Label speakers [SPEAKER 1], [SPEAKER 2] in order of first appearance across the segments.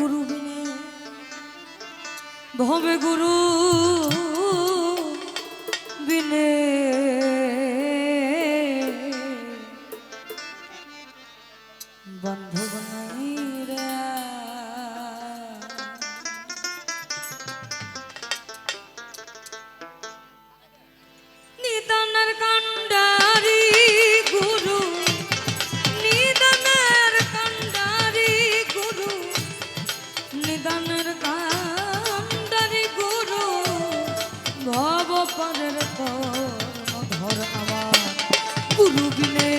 [SPEAKER 1] গুরু ভবে গুরু। গুরু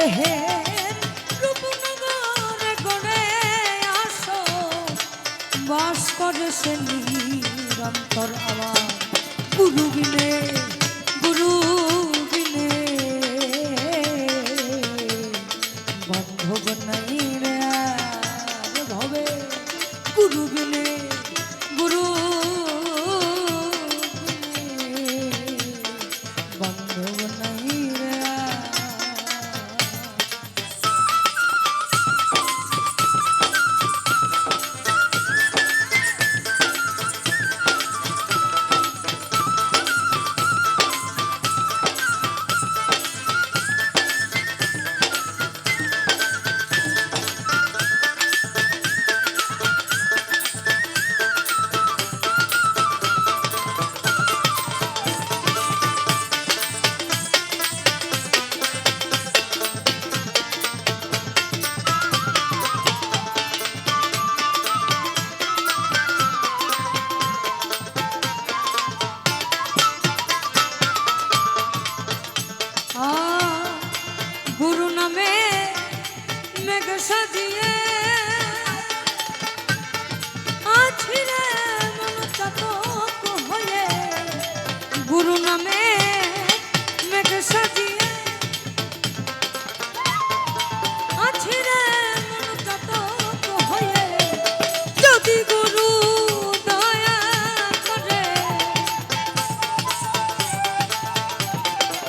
[SPEAKER 1] দেহের রূপনগরে গড়ে আসো। বাস করে সে নিরন্তর আমার গুরু বিনে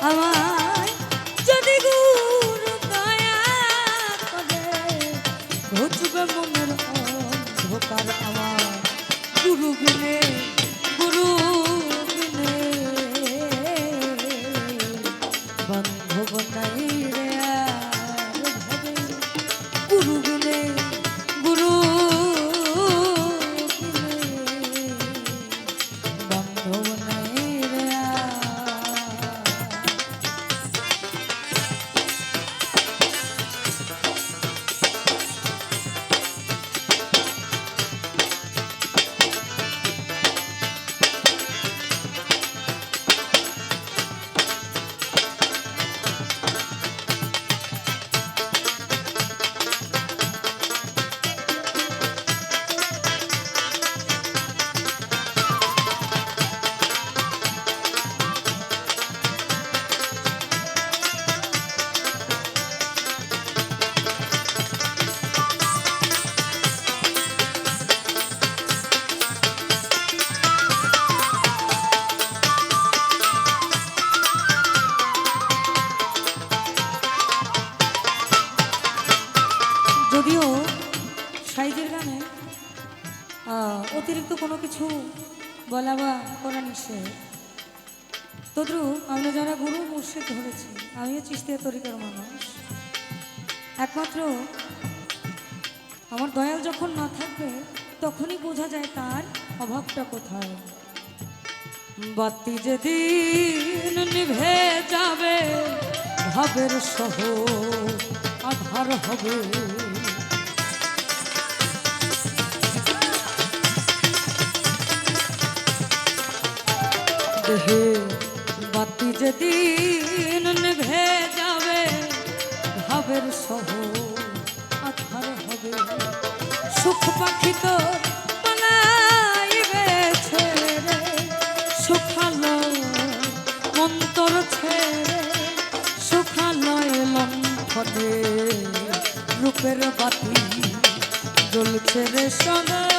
[SPEAKER 1] আমার যদি গুরু দয়া করে ঘুচবে মনের অন্ধকার আমার গুরু গেলে অতিরিক্ত কোনো কিছু বলা বা করা নিষেধ? তদ্রুপ আমরা যারা গুরু মুর্শিদ ধরেছি আমিও চিস্তিয়া তরিকার মানুষ। একমাত্র আমার দয়াল যখন না থাকবে, তখনই বোঝা যায় তার অভাবটা কোথায়। বাতি যেদিন নিভে যাবে, ভাবের সহ আধার হবে। দেহে বাতি যেদিন নিভে যাবে ভাবের সহ আধার হবে সুখ পাখি তো বানাইবে ছেড়ে সুখালো মন্তর ছেড়ে সুখালয় লণ্ঠনে রূপের বাতি জ্বলছে রে সদা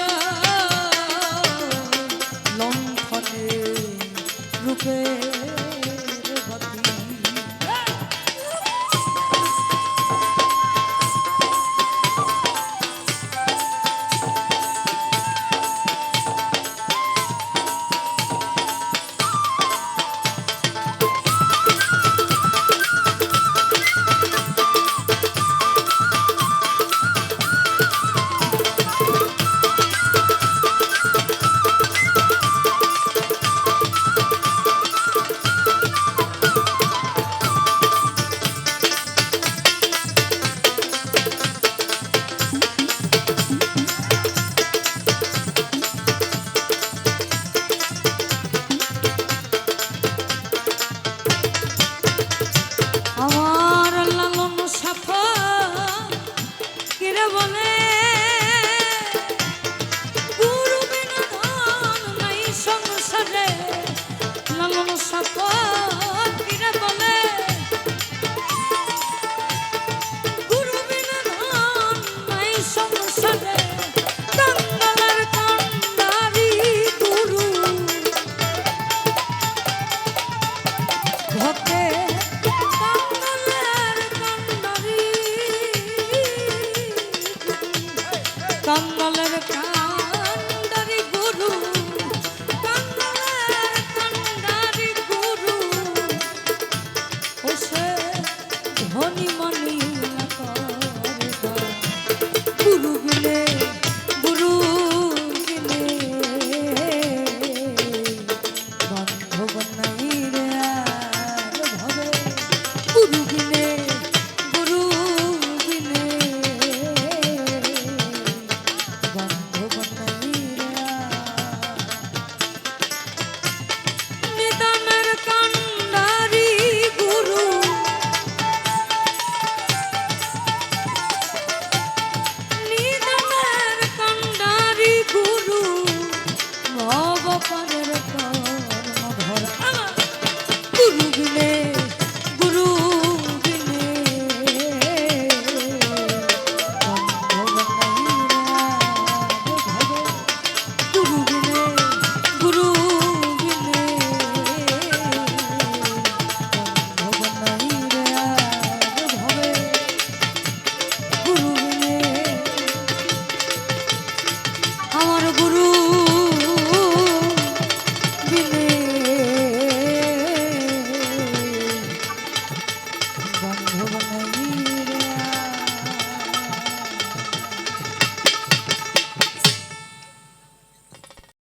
[SPEAKER 1] আমার গুরু